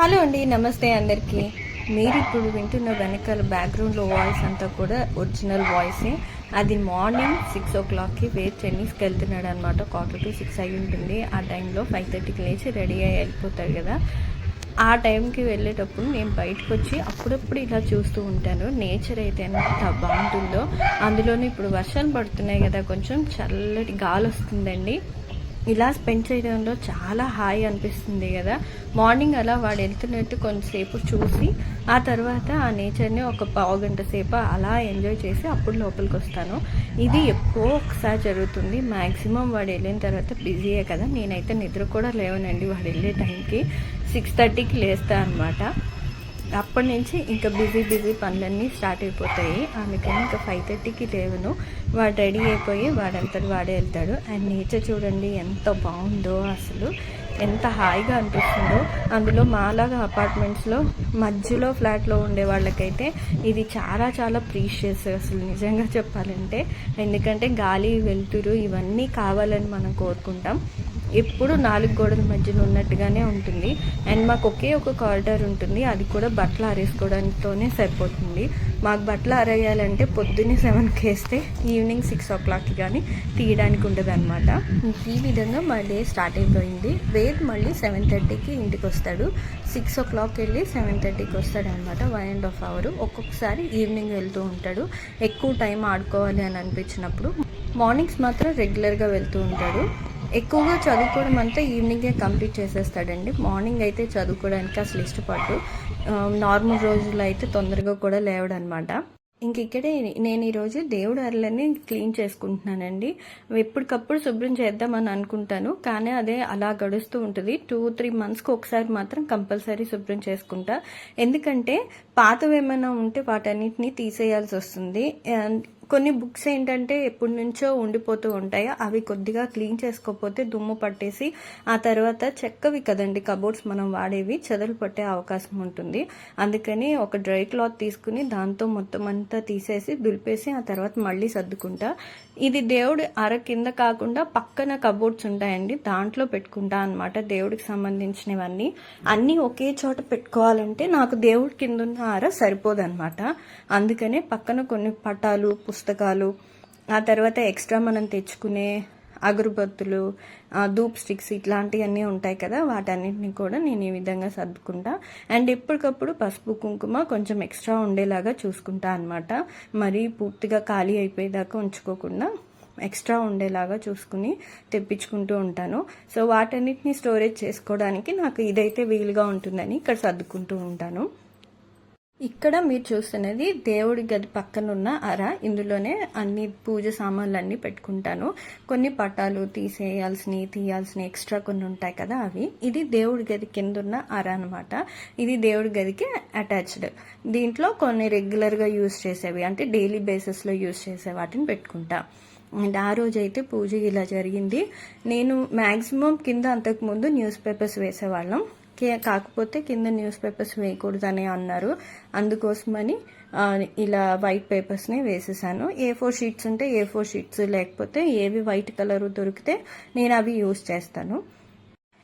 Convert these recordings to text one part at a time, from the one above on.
Hello అండి నమస్తే అందరికీ. మీరు ఇప్పుడు వింటున్న వెనకాల బ్యాక్గ్రౌండ్లో వాయిస్ అంతా కూడా ఒరిజినల్ వాయిసే. అది మార్నింగ్ సిక్స్ ఓ క్లాక్కి వేర్ చెన్నీస్కి వెళ్తున్నాడు అనమాట క్వార్టర్ టు సిక్స్ అయి ఉంటుంది. ఆ టైంలో ఫైవ్ థర్టీకి లేచి రెడీ అయ్యి వెళ్ళిపోతాడు కదా. ఆ టైంకి వెళ్ళేటప్పుడు నేను బయటకు వచ్చి అప్పుడప్పుడు ఇలా చూస్తూ ఉంటాను. నేచర్ అయితే ఎంత బాగుంటుందో. అందులోనే ఇప్పుడు వర్షాలు పడుతున్నాయి కదా కొంచెం చల్లటి గాలి వస్తుందండి. ఇలా స్పెండ్ చేయడంలో చాలా హాయి అనిపిస్తుంది కదా. మార్నింగ్ అలా వాడు వెళ్తున్నట్టు కొంతసేపు చూసి ఆ తర్వాత ఆ నేచర్ని ఒక పావు గంట సేపు అలా ఎంజాయ్ చేసి అప్పుడు లోపలికి వస్తాను. ఇది ఎప్పుడో ఒకసారి జరుగుతుంది. మ్యాక్సిమం వాడు వెళ్ళిన తర్వాత బిజీయే కదా. నేనైతే నిద్ర కూడా లేవనండి వాడు వెళ్ళే టైంకి. సిక్స్ థర్టీకి లేస్తా అనమాట అప్పటి నుంచి ఇంకా బిజీ బిజీ పనులన్నీ స్టార్ట్ అయిపోతాయి. అందుకని ఇంకా ఫైవ్ థర్టీకి లేవను. వాడు రెడీ అయిపోయి వాడంతా వాడే వెళ్తాడు. అండ్ నేచర్ చూడండి ఎంత బాగుందో అసలు. ఎంత హాయిగా అనిపిస్తుందో. అందులో మాలాగా అపార్ట్మెంట్స్లో మధ్యలో ఫ్లాట్లో ఉండే వాళ్ళకైతే ఇది చాలా చాలా ప్రీషియస్ అసలు నిజంగా చెప్పాలంటే. ఎందుకంటే గాలి వెలుతురు ఇవన్నీ కావాలని మనం కోరుకుంటాం. ఎప్పుడు నాలుగు గోడల మధ్యన ఉన్నట్టుగానే ఉంటుంది. అండ్ మాకు ఒకే ఒక కారిడార్ ఉంటుంది. అది కూడా బట్టలు ఆరేసుకోవడంతోనే సరిపోతుంది. మాకు బట్టలు ఆరేయాలంటే పొద్దున్నే సెవెన్కి వేస్తే ఈవినింగ్ సిక్స్ ఓ క్లాక్కి కానీ తీయడానికి ఉండదు అనమాట ఈ విధంగా మా డే స్టార్ట్ అయిపోయింది. వేద్ మళ్ళీ సెవెన్ థర్టీకి ఇంటికి వస్తాడు. సిక్స్ ఓ క్లాక్ వెళ్ళి సెవెన్ థర్టీకి వస్తాడు అనమాట వన్ అండ్ హాఫ్ అవర్. ఒక్కొక్కసారి ఈవినింగ్ వెళ్తూ ఉంటాడు. ఎక్కువ టైం ఆడుకోవాలి అని అనిపించినప్పుడు మార్నింగ్స్ మాత్రం రెగ్యులర్గా వెళ్తూ ఉంటాడు. ఎక్కువగా చదువుకోవడం అంతా ఈవినింగే కంప్లీట్ చేసేస్తాడండి. మార్నింగ్ అయితే చదువుకోవడానికి అసలు ఇష్టపడ్డు. నార్మల్ రోజుల్లో అయితే తొందరగా కూడా లేవడనమాట. ఇంక ఇక్కడే నేను ఈరోజు దేవుడు అరలని క్లీన్ చేసుకుంటున్నానండి. ఎప్పటికప్పుడు శుభ్రం చేద్దామని అనుకుంటాను. కానీ అదే అలా గడుస్తూ ఉంటుంది. టూ త్రీ మంత్స్కి ఒకసారి మాత్రం కంపల్సరీ శుభ్రం చేసుకుంటా. ఎందుకంటే పాతవి ఏమైనా ఉంటే వాటన్నిటిని తీసేయాల్సి వస్తుంది. కొన్ని బుక్స్ ఏంటంటే ఎప్పటి నుంచో ఉండిపోతూ ఉంటాయి. అవి కొద్దిగా క్లీన్ చేసుకోకపోతే దుమ్ము పట్టేసి ఆ తర్వాత చెక్కవి కదండి కబోర్డ్స్ మనం వాడేవి చెదలు పట్టే అవకాశం ఉంటుంది. అందుకని ఒక డ్రై క్లాత్ తీసుకుని దాంతో మొత్తం అంతా తీసేసి దులిపేసి ఆ తర్వాత మళ్ళీ సర్దుకుంటా. ఇది దేవుడి అర కింద కాకుండా పక్కన కబోర్డ్స్ ఉంటాయండి. దాంట్లో పెట్టుకుంటా అనమాట దేవుడికి సంబంధించినవన్నీ. అన్నీ ఒకే చోట పెట్టుకోవాలంటే నాకు దేవుడి కింద ఉన్న అర సరిపోదన్నమాట. అందుకనే పక్కన కొన్ని పటాలు పుస్తకాలు పుస్తకాలు ఆ తర్వాత ఎక్స్ట్రా మనం తెచ్చుకునే అగరుబత్తులు ధూప్ స్టిక్స్ ఇట్లాంటివన్నీ ఉంటాయి కదా వాటన్నిటిని కూడా నేను ఈ విధంగా సర్దుకుంటా. అండ్ ఎప్పటికప్పుడు పసుపు కుంకుమ కొంచెం ఎక్స్ట్రా ఉండేలాగా చూసుకుంటా అనమాట మరీ పూర్తిగా ఖాళీ అయిపోయేదాకా ఉంచుకోకుండా ఎక్స్ట్రా ఉండేలాగా చూసుకుని తెప్పించుకుంటూ ఉంటాను. సో వాటన్నిటిని స్టోరేజ్ చేసుకోవడానికి నాకు ఇదైతే వీలుగా ఉంటుందని ఇక్కడ సర్దుకుంటూ ఉంటాను. ఇక్కడ మీరు చూస్తున్నది దేవుడి గది పక్కనున్న అర. ఇందులోనే అన్ని పూజ సామాన్లు అన్ని పెట్టుకుంటాను. కొన్ని పటాలు తీసేయాల్సినవి తీయాల్సినవి ఎక్స్ట్రా కొన్ని ఉంటాయి కదా అవి. ఇది దేవుడి గది కింద ఉన్న అర అనమాట ఇది దేవుడి గదికి అటాచ్డ్ దీంట్లో కొన్ని రెగ్యులర్గా యూస్ చేసేవి అంటే డైలీ బేసిస్లో యూజ్ చేసే వాటిని పెట్టుకుంటా. అండ్ ఆ రోజైతే పూజ ఇలా జరిగింది. నేను మ్యాక్సిమం కింద అంతకుముందు న్యూస్ పేపర్స్ వేసేవాళ్ళం. కాకపోతే కింద న్యూస్ పేపర్స్ వేయకూడదని అన్నారు. అందుకోసమని ఇలా వైట్ పేపర్స్ని వేసేసాను. ఏ ఫోర్ షీట్స్ ఉంటే ఏ ఫోర్ షీట్స్ లేకపోతే ఏవి వైట్ కలర్ దొరికితే నేను అవి యూస్ చేస్తాను.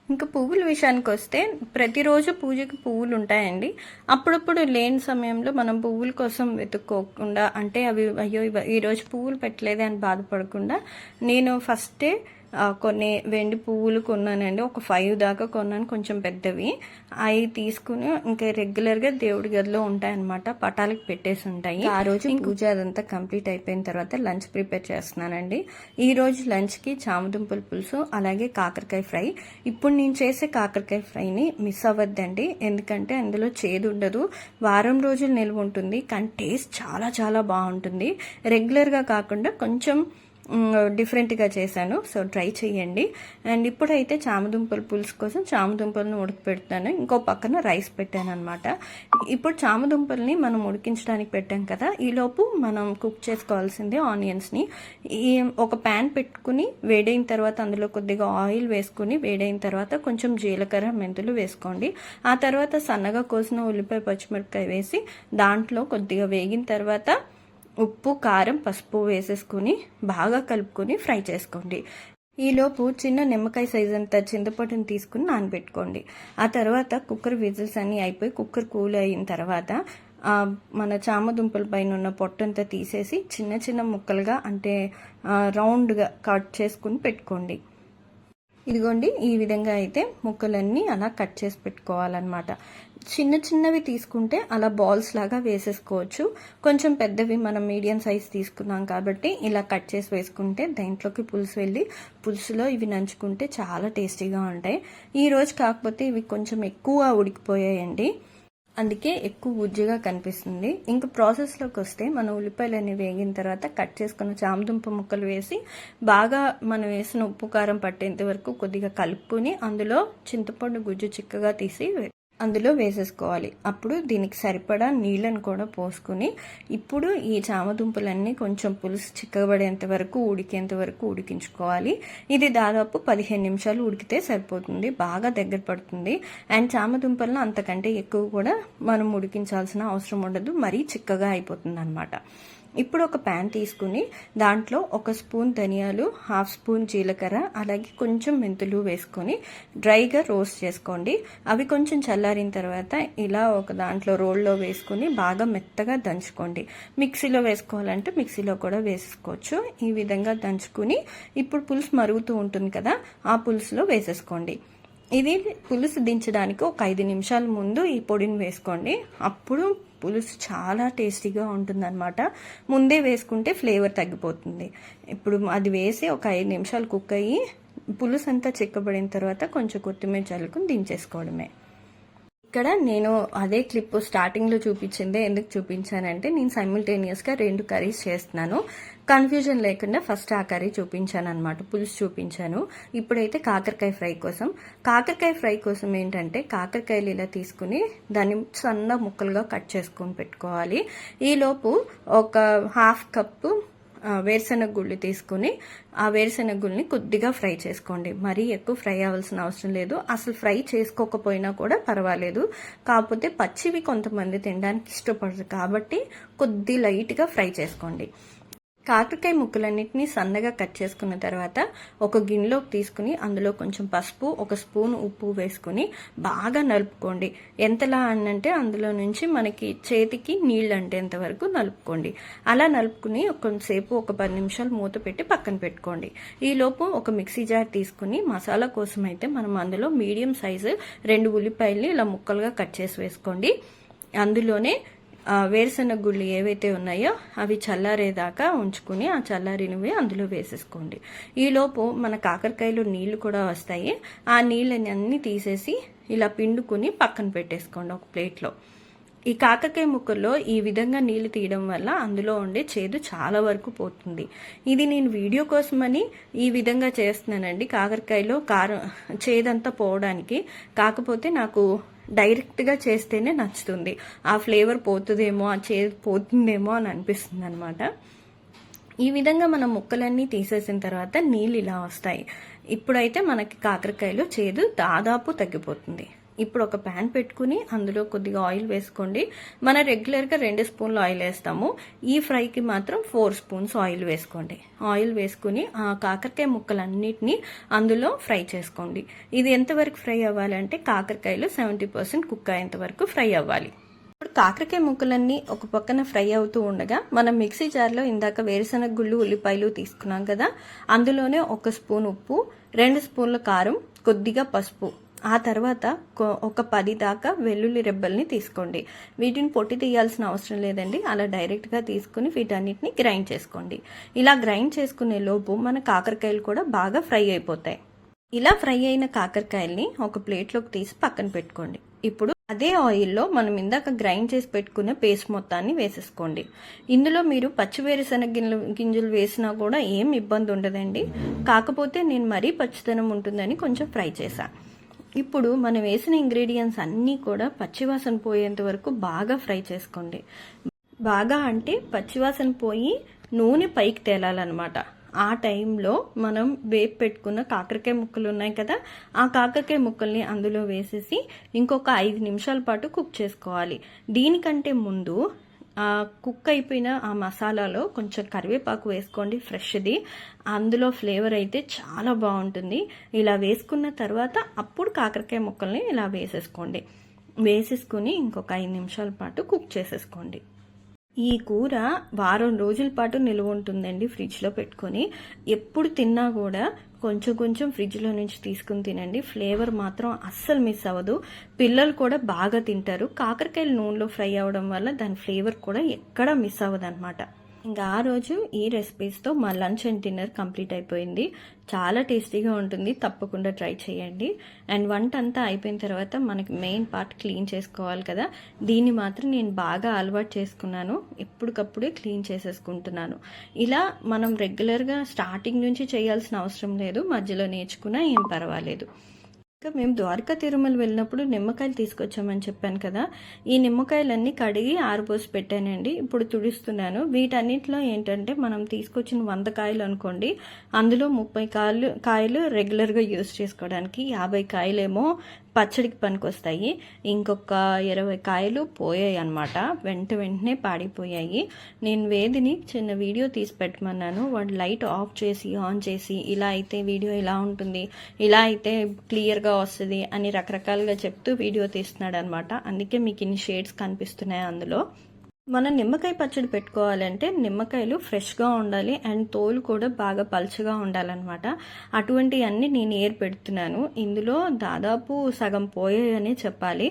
ఇంకా పువ్వుల విషయానికి వస్తే ప్రతిరోజు పూజకి పువ్వులు ఉంటాయండి. అప్పుడప్పుడు లేని సమయంలో మనం పువ్వుల కోసం వెతుక్కోకుండా అంటే అవి అయ్యో ఈరోజు పువ్వులు పెట్టలేదే అని బాధపడకుండా నేను ఫస్టే కొన్ని వెండి పువ్వులు కొన్నానండి. ఒక ఫైవ్ దాకా కొన్నాను కొంచెం పెద్దవి. అవి తీసుకుని ఇంకా రెగ్యులర్గా దేవుడి గదిలో ఉంటాయన్నమాట. పటాలకి పెట్టేసి ఉంటాయి. ఆ రోజు పూజ అదంతా కంప్లీట్ అయిపోయిన తర్వాత లంచ్ ప్రిపేర్ చేస్తున్నానండి. ఈ రోజు లంచ్కి చామదుంపల పులుసు అలాగే కాకరకాయ ఫ్రై. ఇప్పుడు నేను చేసే కాకరకాయ ఫ్రైని మిస్ అవ్వద్దండి. ఎందుకంటే అందులో చేదు ఉండదు. వారం రోజులు నిల్వ ఉంటుంది. కానీ టేస్ట్ చాలా చాలా బాగుంటుంది. రెగ్యులర్గా కాకుండా కొంచెం డిఫరెంట్గా చేశాను. సో ట్రై చేయండి. అండ్ ఇప్పుడైతే చామదుంపల పులుసు కోసం చామదుంపలను ఉడకపెడతాను. ఇంకో పక్కన రైస్ పెట్టాను అనమాట ఇప్పుడు చామదుంపల్ని మనం ఉడికించడానికి పెట్టాం కదా ఈలోపు మనం కుక్ చేసుకోవాల్సిందే ఆనియన్స్ని. ఈ ఒక ప్యాన్ పెట్టుకుని వేడైన తర్వాత అందులో కొద్దిగా ఆయిల్ వేసుకుని వేడైన తర్వాత కొంచెం జీలకర్ర మెంతులు వేసుకోండి. ఆ తర్వాత సన్నగా కోసిన ఉల్లిపాయ పచ్చిమిరపకాయ వేసి దాంట్లో కొద్దిగా వేగిన తర్వాత ఉప్పు కారం పసుపు వేసేసుకొని బాగా కలుపుకొని ఫ్రై చేసుకోండి. ఈలోపు చిన్న నిమ్మకాయ సైజ్ అంత చింతపండుని తీసుకుని నానబెట్టుకోండి. ఆ తర్వాత కుక్కర్ విజిల్స్ అన్నీ అయిపోయి కుక్కర్ కూల్ అయిన తర్వాత మన చామదుంపల పైన ఉన్న పొట్టంతా తీసేసి చిన్న చిన్న ముక్కలుగా అంటే రౌండ్గా కట్ చేసుకుని పెట్టుకోండి. ఇదిగోండి ఈ విధంగా అయితే ముక్కలన్నీ అలా కట్ చేసి పెట్టుకోవాలన్నమాట. చిన్న చిన్నవి తీసుకుంటే అలా బాల్స్ లాగా వేసేసుకోవచ్చు. కొంచెం పెద్దవి మనం మీడియం సైజ్ తీసుకున్నాం కాబట్టి ఇలా కట్ చేసి వేసుకుంటే దాంట్లోకి పులుసు వెళ్ళి పులుసులో ఇవి నంచుకుంటే చాలా టేస్టీగా ఉంటాయి. ఈ రోజు కాకపోతే ఇవి కొంచెం ఎక్కువ ఉడికిపోయాయండి. అందుకే ఎక్కువ గుజ్జుగా కనిపిస్తుంది. ఇంకా ప్రాసెస్లోకి వస్తే మనం ఉల్లిపాయలని వేగిన తర్వాత కట్ చేసుకున్న చామదుంప ముక్కలు వేసి బాగా మనం వేసిన ఉప్పు కారం పట్టేంత వరకు కొద్దిగా కలుపుకొని అందులో చింతపండు గుజ్జు చిక్కగా తీసి అందులో వేసేసుకోవాలి. అప్పుడు దీనికి సరిపడా నీళ్ళను కూడా పోసుకొని ఇప్పుడు ఈ చామదుంపలన్నీ కొంచెం పులుసు చిక్కబడేంత వరకు ఉడికేంత వరకు ఉడికించుకోవాలి. ఇది దాదాపు పదిహేను నిమిషాలు ఉడికితే సరిపోతుంది. బాగా దగ్గర పడుతుంది. అండ్ చామదుంపలను అంతకంటే ఎక్కువ కూడా మనం ఉడికించాల్సిన అవసరం ఉండదు. మరీ చిక్కగా అయిపోతుంది అనమాట ఇప్పుడు ఒక ప్యాన్ తీసుకుని దాంట్లో ఒక స్పూన్ ధనియాలు హాఫ్ స్పూన్ జీలకర్ర అలాగే కొంచెం మెంతులు వేసుకొని డ్రైగా రోస్ట్ చేసుకోండి. అవి కొంచెం చల్లారిన తర్వాత ఇలా ఒక దాంట్లో రోల్లో వేసుకొని బాగా మెత్తగా దంచుకోండి. మిక్సీలో వేసుకోవాలంటే మిక్సీలో కూడా వేసుకోవచ్చు ఈ విధంగా దంచుకుని ఇప్పుడు పులుసు మరుగుతూ ఉంటుంది కదా ఆ పులుసులో వేసేసుకోండి. ఇది పులుసు దించడానికి ఒక ఐదు నిమిషాల ముందు ఈ పొడిని వేసుకోండి. అప్పుడు పులుసు చాలా టేస్టీగా ఉంటుందన్నమాట. ముందే వేసుకుంటే ఫ్లేవర్ తగ్గిపోతుంది. ఇప్పుడు అది వేసి ఒక ఐదు నిమిషాలు కుక్ అయ్యి పులుసు అంతా చిక్కబడిన తర్వాత కొంచెం కొత్తిమీర చల్లుకుని దించేసుకోవడమే. ఇక్కడ నేను అదే క్లిప్ స్టార్టింగ్లో చూపించిందే ఎందుకు చూపించానంటే నేను సైమిల్టేనియస్గా రెండు కర్రీస్ చేస్తున్నాను. కన్ఫ్యూజన్ లేకుండా ఫస్ట్ ఆ కర్రీ చూపించాను అనమాట పులుసు చూపించాను. ఇప్పుడైతే కాకరకాయ ఫ్రై కోసం. కాకరకాయ ఫ్రై కోసం ఏంటంటే కాకరకాయలు ఇలా తీసుకుని దాన్ని సన్న ముక్కలుగా కట్ చేసుకొని పెట్టుకోవాలి. ఈలోపు ఒక హాఫ్ కప్పు వేరుశనగ గుళ్ళు తీసుకుని ఆ వేరుశనగ గుళ్ళని కొద్దిగా ఫ్రై చేసుకోండి. మరీ ఎక్కువ ఫ్రై అవ్వాల్సిన అవసరం లేదు. అసలు ఫ్రై చేసుకోకపోయినా కూడా పర్వాలేదు. కాకపోతే పచ్చివి కొంతమంది తినడానికి ఇష్టపడరు. కాబట్టి కొద్ది లైట్గా ఫ్రై చేసుకోండి. కాకరకాయ ముక్కలన్నిటిని సన్నగా కట్ చేసుకున్న తర్వాత ఒక గిన్నెలోకి తీసుకుని అందులో కొంచెం పసుపు ఒక స్పూన్ ఉప్పు వేసుకుని బాగా నలుపుకోండి. ఎంతలా అనంటే అందులో నుంచి మనకి చేతికి నీళ్ళు అంటేంత వరకు నలుపుకోండి. అలా నలుపుకుని కొంతసేపు ఒక పది నిమిషాలు మూత పెట్టి పక్కన పెట్టుకోండి. ఈలోపు ఒక మిక్సీ జార్ తీసుకుని మసాలా కోసం అయితే మనం అందులో మీడియం సైజు రెండు ఉల్లిపాయల్ని ఇలా ముక్కలుగా కట్ చేసి వేసుకోండి. అందులోనే వేరుశనగ గుళ్ళు ఏవైతే ఉన్నాయో అవి చల్లారేదాకా ఉంచుకుని ఆ చల్లారినవి అందులో వేసేసుకోండి. ఈలోపు మన కాకరకాయలో నీళ్ళు కూడా వస్తాయి. ఆ నీళ్ళని అన్ని తీసేసి ఇలా పిండుకుని పక్కన పెట్టేసుకోండి ఒక ప్లేట్లో. ఈ కాకరకాయ ముక్కల్లో ఈ విధంగా నీళ్ళు తీయడం వల్ల అందులో ఉండే చేదు చాలా వరకు పోతుంది. ఇది నేను వీడియో కోసమని ఈ విధంగా చేస్తున్నానండి. కాకరకాయలో కారం చేదంతా పోవడానికి. కాకపోతే నాకు డైరెక్ట్గా చేస్తేనే నచ్చుతుంది. ఆ ఫ్లేవర్ పోతుందేమో ఆ చేదు పోతుందేమో అని అనిపిస్తుంది అనమాట ఈ విధంగా మనం ముక్కలన్నీ తీసేసిన తర్వాత నీళ్ళు ఇలా వస్తాయి. ఇప్పుడైతే మనకి కాకరకాయలో చేదు దాదాపు తగ్గిపోతుంది. ఇప్పుడు ఒక ప్యాన్ పెట్టుకుని అందులో కొద్దిగా ఆయిల్ వేసుకోండి. మన రెగ్యులర్గా రెండు స్పూన్లు ఆయిల్ వేస్తాము. ఈ ఫ్రైకి మాత్రం ఫోర్ స్పూన్స్ ఆయిల్ వేసుకోండి. ఆయిల్ వేసుకుని ఆ కాకరకాయ ముక్కలన్నిటినీ అందులో ఫ్రై చేసుకోండి. ఇది ఎంతవరకు ఫ్రై అవ్వాలంటే కాకరకాయలు సెవెంటీ పర్సెంట్ కుక్ అయ్యేంత వరకు ఫ్రై అవ్వాలి. ఇప్పుడు కాకరకాయ ముక్కలన్నీ ఒక పక్కన ఫ్రై అవుతూ ఉండగా మనం మిక్సీ జార్లో ఇందాక వేరుశనగ గుళ్ళు ఉల్లిపాయలు తీసుకున్నాం కదా. అందులోనే ఒక స్పూన్ ఉప్పు రెండు స్పూన్ల కారం కొద్దిగా పసుపు. ఆ తర్వాత కొ- ఒక పది దాకా వెల్లుల్లి రెబ్బల్ని తీసుకోండి. వీటిని పొట్టి తీయాల్సిన అవసరం లేదండి. అలా డైరెక్ట్గా తీసుకుని వీటన్నిటిని గ్రైండ్ చేసుకోండి. ఇలా గ్రైండ్ చేసుకునే లోపు మన కాకరకాయలు కూడా బాగా ఫ్రై అయిపోతాయి. ఇలా ఫ్రై అయిన కాకరకాయల్ని ఒక ప్లేట్లోకి తీసి పక్కన పెట్టుకోండి. ఇప్పుడు అదే ఆయిల్లో మనం ఇందాక గ్రైండ్ చేసి పెట్టుకున్న పేస్ట్ మొత్తాన్ని వేసేసుకోండి. ఇందులో మీరు పచ్చి వేరుశనగ గింజలు గింజలు వేసినా కూడా ఏం ఇబ్బంది ఉండదండి. కాకపోతే నేను మరీ పచ్చితనం ఉంటుందని కొంచెం ఫ్రై చేశాను ఇప్పుడు మనం వేసిన ఇంగ్రీడియంట్స్ అన్నీ కూడా పచ్చివాసన పోయేంత వరకు బాగా ఫ్రై చేసుకోండి. బాగా అంటే పచ్చివాసన పోయి నూనె పైకి తేలాలన్నమాట. ఆ టైంలో మనం వేపు పెట్టుకున్న కాకరకాయ ముక్కలు ఉన్నాయి కదా ఆ కాకరకాయ ముక్కల్ని అందులో వేసేసి ఇంకొక ఐదు నిమిషాల పాటు కుక్ చేసుకోవాలి. దీనికంటే ముందు కుక్ అయిపోయిన ఆ మసాలాలో కొంచెం కరివేపాకు వేసుకోండి ఫ్రెష్ది. అందులో ఫ్లేవర్ అయితే చాలా బాగుంటుంది. ఇలా వేసుకున్న తర్వాత అప్పుడు కాకరకాయ ముక్కల్ని ఇలా వేసేసుకోండి. వేసేసుకుని ఇంకొక ఐదు నిమిషాల పాటు కుక్ చేసేసుకోండి. ఈ కూర వారం రోజుల పాటు నిల్వ ఉంటుందండి ఫ్రిడ్జ్లో పెట్టుకొని. ఎప్పుడు తిన్నా కూడా కొంచెం కొంచెం ఫ్రిడ్జ్లో నుంచి తీసుకుని తినండి. ఫ్లేవర్ మాత్రం అస్సలు మిస్ అవ్వదు. పిల్లలు కూడా బాగా తింటారు. కాకరకాయలు నూనెలో ఫ్రై అవ్వడం వల్ల దాని ఫ్లేవర్ కూడా ఎక్కడా మిస్ అవ్వదు అనమాట ఇంకా ఆ రోజు ఈ రెసిపీస్తో మా లంచ్ అండ్ డిన్నర్ కంప్లీట్ అయిపోయింది. చాలా టేస్టీగా ఉంటుంది. తప్పకుండా ట్రై చేయండి. అండ్ వంట అంతా అయిపోయిన తర్వాత మనకి మెయిన్ పార్ట్ క్లీన్ చేసుకోవాలి కదా. దీన్ని మాత్రం నేను బాగా అలవాటు చేసుకున్నాను. ఎప్పటికప్పుడే క్లీన్ చేసేసుకుంటున్నాను. ఇలా మనం రెగ్యులర్గా స్టార్టింగ్ నుంచి చేయాల్సిన అవసరం లేదు. మధ్యలో నేర్చుకున్నా ఏం పర్వాలేదు. ఇంకా మేము ద్వారకా తిరుమల వెళ్ళినప్పుడు నిమ్మకాయలు తీసుకొచ్చామని చెప్పాను కదా. ఈ నిమ్మకాయలన్నీ కడిగి ఆరిపోసి పెట్టానండి. ఇప్పుడు తుడుస్తున్నాను. వీటన్నిటిలో ఏంటంటే మనం తీసుకొచ్చిన వంద కాయలు అనుకోండి. అందులో ముప్పై కాయలు కాయలు రెగ్యులర్గా యూస్ చేసుకోవడానికి. యాభై కాయలేమో పచ్చడికి పనికొస్తాయి. ఇంకొక ఇరవై కాయలు పోయాయి అనమాట వెంట వెంటనే పాడిపోయాయి. నేను వేదిని చిన్న వీడియో తీసి పెట్టమన్నాను. వాడు లైట్ ఆఫ్ చేసి ఆన్ చేసి ఇలా అయితే వీడియో ఇలా ఉంటుంది ఇలా అయితే క్లియర్గా వస్తుంది అని రకరకాలుగా చెప్తూ వీడియో తీస్తున్నాడు అనమాట అందుకే మీకు ఇన్ని షేడ్స్ కనిపిస్తున్నాయి అందులో. మనం నిమ్మకాయ పచ్చడి పెట్టుకోవాలంటే నిమ్మకాయలు ఫ్రెష్గా ఉండాలి అండ్ తోలు కూడా బాగా పలుచగా ఉండాలన్నమాట. అటువంటివన్నీ నేను ఏర్పెడుతున్నాను. ఇందులో దాదాపు సగం పోయాయని చెప్పాలి.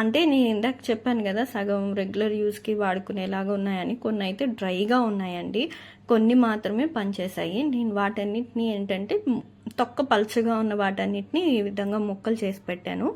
అంటే నేను ఇందాక చెప్పాను కదా సగం రెగ్యులర్ యూస్కి వాడుకునేలాగా ఉన్నాయని. కొన్ని అయితే డ్రైగా ఉన్నాయండి. కొన్ని మాత్రమే పనిచేశాయి. నేను వాటన్నిటిని ఏంటంటే తొక్క పలుచగా ఉన్న వాటన్నిటిని ఈ విధంగా ముక్కలు చేసి పెట్టాను.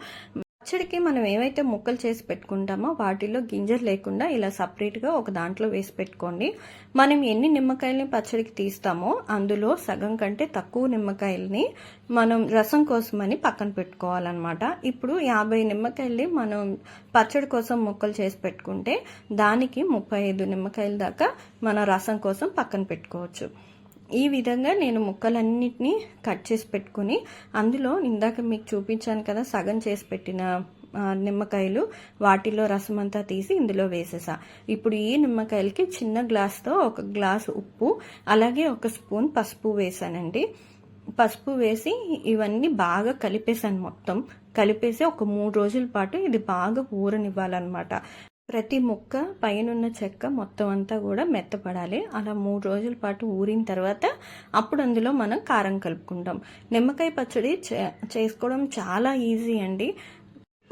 పచ్చడికి మనం ఏవైతే ముక్కలు చేసి పెట్టుకుంటామో వాటిలో గింజలు లేకుండా ఇలా సపరేట్గా ఒక దాంట్లో వేసి పెట్టుకోండి. మనం ఎన్ని నిమ్మకాయలని పచ్చడికి తీస్తామో అందులో సగం కంటే తక్కువ నిమ్మకాయలని మనం రసం కోసమని పక్కన పెట్టుకోవాలన్నమాట. ఇప్పుడు యాభై నిమ్మకాయలని మనం పచ్చడి కోసం ముక్కలు చేసి పెట్టుకుంటే దానికి ముప్పై ఐదు నిమ్మకాయల దాకా మన రసం కోసం పక్కన పెట్టుకోవచ్చు. ఈ విధంగా నేను ముక్కలన్నిటినీ కట్ చేసి పెట్టుకుని అందులో ఇందాక మీకు చూపించాను కదా సగం చేసి పెట్టిన నిమ్మకాయలు వాటిలో రసం అంతా తీసి ఇందులో వేసేసా. ఇప్పుడు ఈ నిమ్మకాయలకి చిన్న గ్లాస్తో ఒక గ్లాస్ ఉప్పు అలాగే ఒక స్పూన్ పసుపు వేసానండి. పసుపు వేసి ఇవన్నీ బాగా కలిపేసాను మొత్తం. కలిపేసి ఒక మూడు రోజుల పాటు ఇది బాగా ఊరనివ్వాలన్నమాట. ప్రతి ముక్క పైనున్న చెక్క మొత్తం అంతా కూడా మెత్తపడాలి. అలా మూడు రోజుల పాటు ఊరిన తర్వాత అప్పుడు అందులో మనం కారం కలుపుకుంటాం. నిమ్మకాయ పచ్చడి చేసుకోవడం చాలా ఈజీ అండి.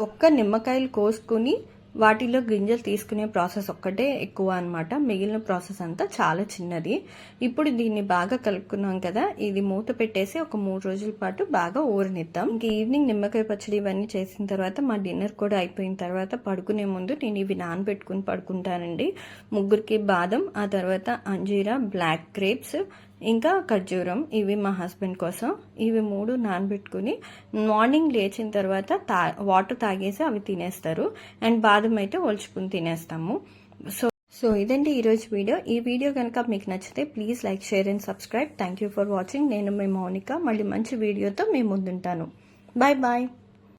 ఒక్క నిమ్మకాయలు కోసుకుని వాటిలో గింజలు తీసుకునే ప్రాసెస్ ఒక్కటే ఎక్కువ అనమాట మిగిలిన ప్రాసెస్ అంతా చాలా చిన్నది. ఇప్పుడు దీన్ని బాగా కలుపుకున్నాం కదా ఇది మూత పెట్టేసి ఒక మూడు రోజుల పాటు బాగా ఊరనిద్దాం. ఇంక ఈవినింగ్ నిమ్మకాయ పచ్చడి ఇవన్నీ చేసిన తర్వాత మా డిన్నర్ కూడా అయిపోయిన తర్వాత పడుకునే ముందు నేను ఇవి నానబెట్టుకుని పడుకుంటానండి. ముగ్గురికి బాదం ఆ తర్వాత అంజీరా బ్లాక్ గ్రేప్స్ ఇంకా ఖర్జూరం ఇవి మా హస్బెండ్ కోసం. ఇవి మూడు నానబెట్టుకుని మార్నింగ్ లేచిన తర్వాత తా వాటర్ తాగేసి అవి తినేస్తారు. అండ్ బాదం అయితే ఒలుచుకుని తినేస్తాము. సో సో ఇదండి ఈరోజు వీడియో. ఈ వీడియో కనుక మీకు నచ్చితే please like share and subscribe. Thank you for watching. నేను మీ మౌనిక. మళ్ళీ మంచి వీడియోతో మేము ముందుంటాను. Bye bye.